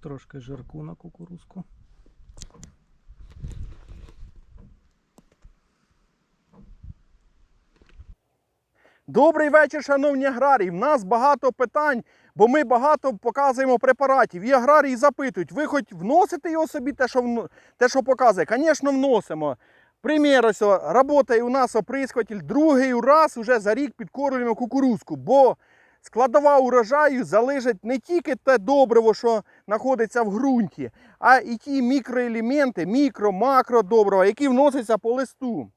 трошки жирку на кукурузку. Добрий вечір, шановні аграрії. В нас багато питань, бо ми багато показуємо препаратів. І аграрії запитують, ви хоч вносите його собі, те, що, те, що показує? Звісно, вносимо. Примір, ось працює у нас оприскуватель, другий раз уже за рік підкормлюємо кукурузку, бо складова урожаю залежить не тільки те добриво, що знаходиться в ґрунті, а і ті мікроелементи, мікро, макро добрива, які вносяться по листу.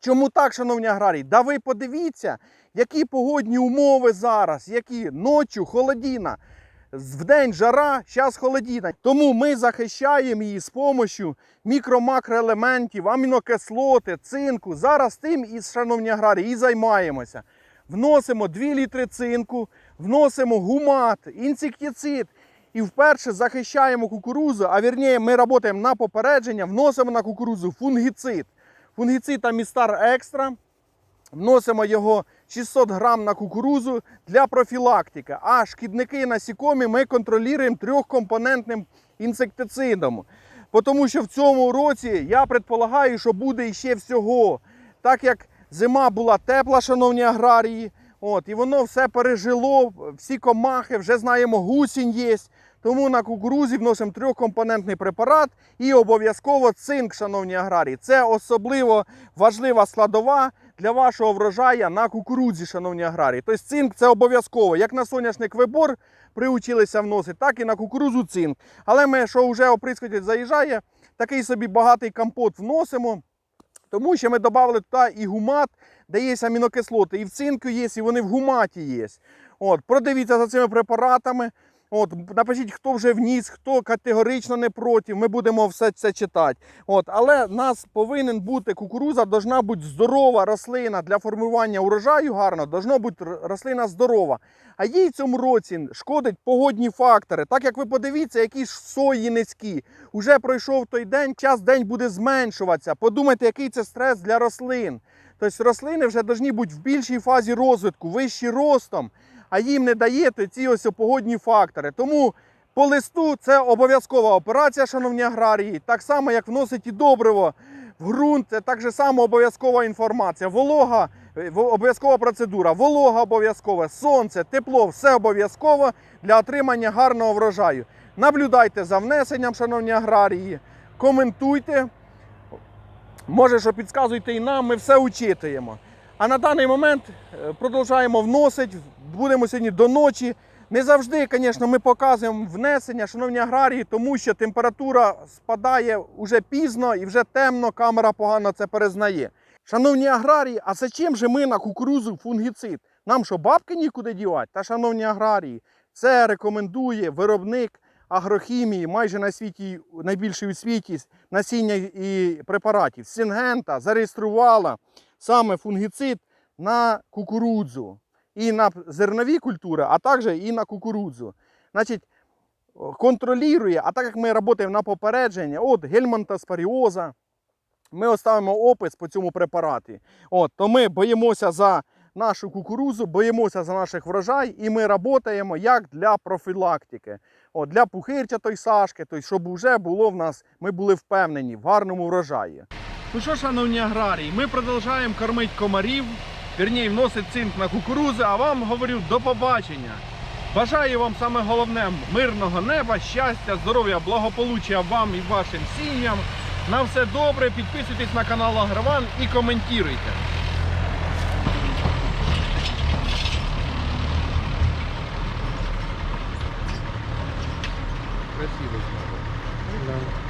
Чому так, шановні аграрії? Да ви подивіться, які погодні умови зараз, які ночі холодіна, вдень жара, зараз холодіна. Тому ми захищаємо її з допомогою мікро-макроелементів, амінокислоти, цинку. Зараз тим, і, шановні аграрії, і займаємося. Вносимо 2 літри цинку, вносимо гумат, інсектицид. І вперше захищаємо кукурузу, а вірніше ми працюємо на попередження, вносимо на кукурузу фунгіцид. Фунгіцид Амістар Екстра. Вносимо його 600 грам на кукурузу для профілактики. А шкідники насікомі ми контролюємо трьохкомпонентним інсектицидом. Тому що в цьому році я предполагаю, що буде іще всього. Так як зима була тепла, шановні аграрії, от, і воно все пережило, всі комахи, вже знаємо, гусінь є. Тому на кукурузі вносимо трьохкомпонентний препарат і обов'язково цинк, шановні аграрії. Це особливо важлива складова для вашого врожая на кукурудзі, шановні аграрії. Тобто цинк це обов'язково. Як на соняшник вибор приучилися вносити, так і на кукурудзу цинк. Але ми, що вже оприскуватель заїжджає, такий собі багатий компот вносимо. Тому що ми додали туди і гумат, де є амінокислоти, і в цинку є, і вони в гуматі є. От, продивіться за цими препаратами. От, напишіть, хто вже вніс, хто категорично не проти. Ми будемо все це читати. От, але нас повинен бути кукуруза, должна бути здорова рослина для формування урожаю гарно, должна бути рослина здорова. А їй цьому році шкодить погодні фактори. Так як ви подивіться, які ж сої низькі. Уже пройшов той день, час день буде зменшуватися. Подумайте, який це стрес для рослин. Тобто рослини вже повинні бути в більшій фазі розвитку, вищі ростом, а їм не даєте ці ось погодні фактори. Тому по листу це обов'язкова операція, шановні аграрії. Так само, як вносить і добриво в ґрунт, це так само обов'язкова інформація. Волога, е, обов'язкова процедура, волога обов'язкова, сонце, тепло, все обов'язково для отримання гарного врожаю. Наблюдайте за внесенням, шановні аграрії, коментуйте. Може, що підказуйте і нам, ми все учитуємо. А на даний момент е, продовжуємо вносити, будемо сьогодні до ночі. Не завжди, звісно, ми показуємо внесення, шановні аграрії, тому що температура спадає вже пізно і вже темно, камера погано це перезнає. Шановні аграрії, а зачем же ми на кукурузу фунгіцид? Нам що, бабки нікуди дівати? Та, шановні аграрії, це рекомендує виробник агрохімії, майже на світі, найбільший у світі насіння і препаратів. Сінгента зареєструвала саме фунгіцид на кукурудзу і на зернові культури, а також і на кукурудзу. Значить, контролює, а так як ми працюємо на попередження, от гельмантоспоріоза, ми оставимо опис по цьому препараті. От, то ми боїмося за нашу кукурузу, боїмося за наших врожай, і ми працюємо як для профілактики. От, для пухирчатої сашки, тобто, щоб вже було в нас, ми були впевнені в гарному врожаї. Ну що, шановні аграрії, ми продовжуємо кормити комарів, вірніше вносити цинк на кукурудзи, а вам говорю до побачення. Бажаю вам саме головне мирного неба, щастя, здоров'я, благополуччя вам і вашим сім'ям. На все добре, підписуйтесь на канал Агрован і коментуйте. Красиво. Да.